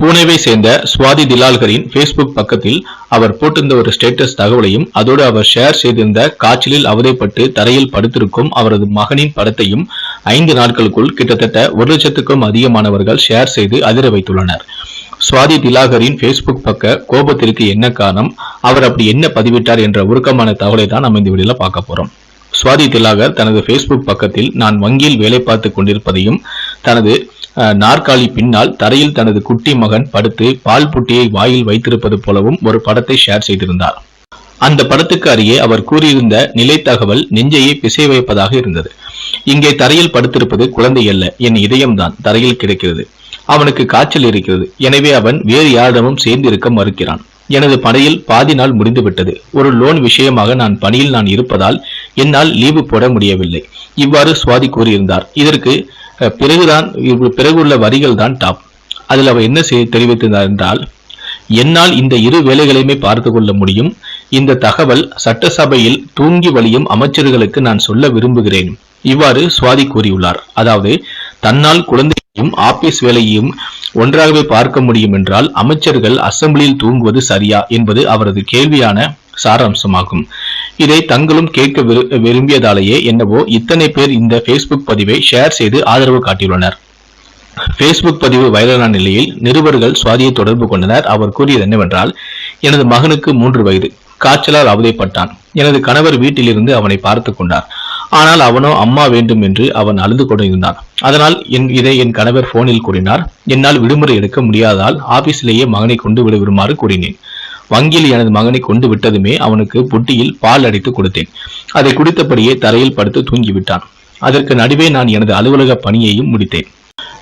பூனேவை சேர்ந்த சுவாதி திலால்கரின் ஃபேஸ்புக் பக்கத்தில் அவர் போட்டிருந்த ஒரு ஸ்டேட்டஸ் தகவலையும் அதோடு அவர் ஷேர் செய்திருந்த காய்ச்சலில் அவதைப்பட்டு தரையில் படுத்திருக்கும் அவரது மகனின் படத்தையும் ஐந்து நாட்களுக்குள் கிட்டத்தட்ட ஒரு லட்சத்துக்கும் அதிகமானவர்கள் ஷேர் செய்து அதிர வைத்துள்ளனர். சுவாதி திலாகரின் ஃபேஸ்புக் பக்க கோபத்திற்கு என்ன காரணம் அவர் அப்படி என்ன பதிவிட்டார் என்ற உருக்கமான தகவலை தான் நம்ம இந்த வீடியோல பார்க்க போறோம். சுவாதி திலாகர் தனது ஃபேஸ்புக் பக்கத்தில் நான் வங்கியில் வேலை பார்த்து கொண்டிருப்பதையும் தனது நாற்காலி பின்னால் தரையில் தனது குட்டி மகன் படுத்து பால் புட்டியை வாயில் வைத்திருப்பது போலவும் ஒரு படத்தை ஷேர் செய்திருந்தார். அந்த படத்துக்கு அருகே அவர் கூறியிருந்த நிலை தகவல் நெஞ்சையை பிசை வைப்பதாக இருந்தது. இங்கே தரையில் படுத்திருப்பது குழந்தை அல்ல என் இதயம்தான் தரையில் கிடைக்கிறது. அவனுக்கு காய்ச்சல் இருக்கிறது எனவே அவன் வேறு யாரிடமும் சேர்ந்து இருக்க மறுக்கிறான். எனது பணியில் பாதி நாள் முடிந்துவிட்டது. ஒரு லோன் விஷயமாக நான் பணியில் நான் இருப்பதால் என்னால் லீவு போட முடியவில்லை. இவ்வாறு சுவாதி கூறியிருந்தார். இதற்கு பிறகுதான் பிறகுள்ள வரிகள் தான் டாப் அதில் அவர் என்ன செய்ய தெரிவித்திருந்தார் என்றால் என்னால் இந்த இரு வேலைகளையுமே பார்த்து கொள்ள முடியும். இந்த தகவல் சட்டசபையில் தூங்கி வழியும் அமைச்சர்களுக்கு நான் சொல்ல விரும்புகிறேன். இவ்வாறு சுவாதி கூறியுள்ளார். அதாவது தன்னால் குழந்தையையும் ஆபீஸ் வேலையையும் ஒன்றாகவே பார்க்க முடியும் என்றால் அமைச்சர்கள் அசம்பிளியில் தூங்குவது சரியா என்பது அவரது கேள்வியான சாராம்சமாகும். இதை தங்களும் கேட்க விரு- விரும்பியதாலேயே என்னவோ இத்தனை பேர் இந்த ஃபேஸ்புக் பதிவை ஷேர் செய்து ஆதரவு காட்டியுள்ளனர். ஃபேஸ்புக் பதிவு வைரலான நிலையில் நிருபர்கள் சுவாதியை தொடர்பு கொண்டனர். அவர் கூறியது என்னவென்றால் எனது மகனுக்கு மூன்று வயது. காய்ச்சலால் அவதைப்பட்டான். எனது கணவர் வீட்டிலிருந்து அவனை பார்த்து கொண்டார். ஆனால் அவனோ அம்மா வேண்டும் என்று அவன் அழுது கொண்டிருந்தான். அதனால் என் இதை என் கணவர் போனில் கூறினார். என்னால் விடுமுறை எடுக்க முடியாதால் ஆபீஸிலேயே மகனை கொண்டு விட விடுமாறு கூறினேன். வங்கியில் எனது மகனை கொண்டு விட்டதுமே அவனுக்கு புட்டியில் பால் அடித்து கொடுத்தேன். அதை குடித்தபடியே தரையில் படுத்து தூங்கிவிட்டான். அதற்கு நடுவே நான் எனது அலுவலக பணியையும் முடித்தேன்.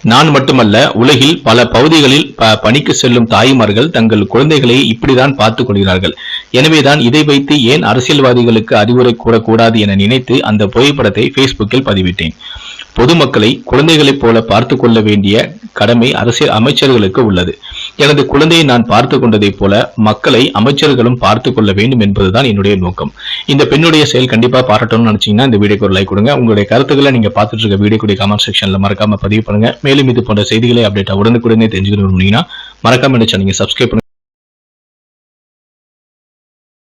நான் மட்டுமல்ல உலகில் பல பகுதிகளில் ப- பணிக்கு செல்லும் தாய்மார்கள் தங்கள் குழந்தைகளை இப்படிதான் பார்த்துக் கொள்கிறார்கள். எனவேதான் இதை வைத்து ஏன் அரசியல்வாதிகளுக்கு அறிவுரை கூறக்கூடாது என நினைத்து அந்த புகைப்படத்தை ஃபேஸ்புக்கில் பதிவிட்டேன். பொதுமக்களை குழந்தைகளைப் போல பார்த்து கொள்ள வேண்டிய கடமை அரசியல் அமைச்சர்களுக்கு உள்ளது. எனது குழந்தையை நான் பார்த்து கொண்டதைப் போல மக்களை அமைச்சர்களும் பார்த்து கொள்ள வேண்டும் என்பதுதான் என்னுடைய நோக்கம். இந்த பெண்ணுடைய செயல் கண்டிப்பா பாராட்டணும்னு நினைச்சீங்கன்னா இந்த வீடியோக்கு ஒரு லைக் கொடுங்க. உங்களுடைய கருத்துக்களை நீங்க பார்த்துட்டு இருக்க வீடியோ கூடிய கமெண்ட் செக்ஷன்ல மறக்காம பதிவு பண்ணுங்க. மேலும் இது போன்ற செய்திகளை அப்டேட் உடனுக்குடனே தெரிஞ்சுக்கணும் அப்படின்னா மறக்காம இந்த சேனலை சப்ஸ்கிரைப் பண்ணுங்க.